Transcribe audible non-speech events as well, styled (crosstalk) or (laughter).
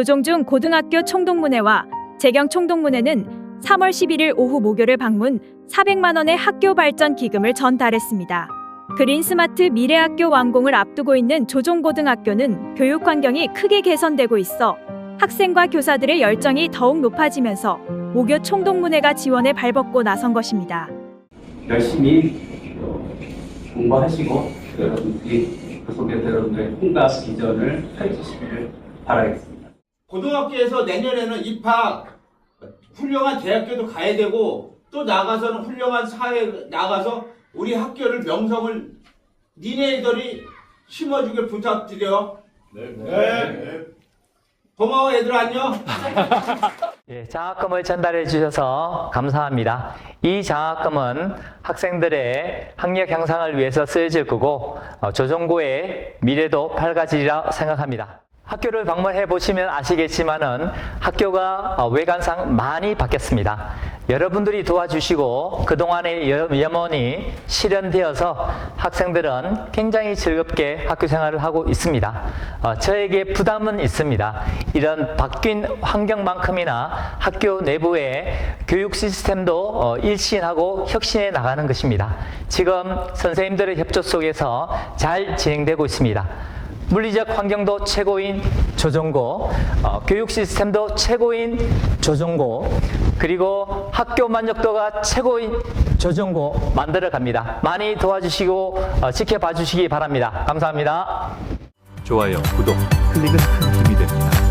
조종중 고등학교 총동문회와 재경 총동문회는 3월 11일 오후 모교를 방문 400만 원의 학교 발전 기금을 전달했습니다. 그린 스마트 미래학교 완공을 앞두고 있는 조종고등학교는 교육 환경이 크게 개선되고 있어 학생과 교사들의 열정이 더욱 높아지면서 모교 총동문회가 지원에 발벗고 나선 것입니다. 열심히 어, 공부하시고 여러분들이 그 속에서 여러분들의 꿈과 비전을 펼치시기를 바라겠습니다. 고등학교에서 내년에는 입학 훌륭한 대학교도 가야 되고 또 나가서는 훌륭한 사회 나가서 우리 학교를 명성을 니네들이 심어주길 부탁드려. 네. 고마워 얘들아 안녕. (laughs) 예, 장학금을 전달해 주셔서 감사합니다. 이 장학금은 학생들의 학력 향상을 위해서 쓰여질 거고 어, 조정고의 미래도 밝아지리라 생각합니다. 학교를 방문해 보시면 아시겠지만은 학교가 어, 외관상 많이 바뀌었습니다. 여러분들이 도와주시고 그동안의 여- 염원이 실현되어서 학생들은 굉장히 즐겁게 학교 생활을 하고 있습니다. 어, 저에게 부담은 있습니다. 이런 바뀐 환경만큼이나 학교 내부의 교육 시스템도 어, 일신하고 혁신해 나가는 것입니다. 지금 선생님들의 협조 속에서 잘 진행되고 있습니다. 물리적 환경도 최고인 조정고, 어, 교육 시스템도 최고인 조정고, 그리고 학교 만족도가 최고인 조정고 만들어 갑니다. 많이 도와주시고 어, 지켜봐 주시기 바랍니다. 감사합니다. 좋아요, 구독, 클릭은 큰 힘이 됩니다.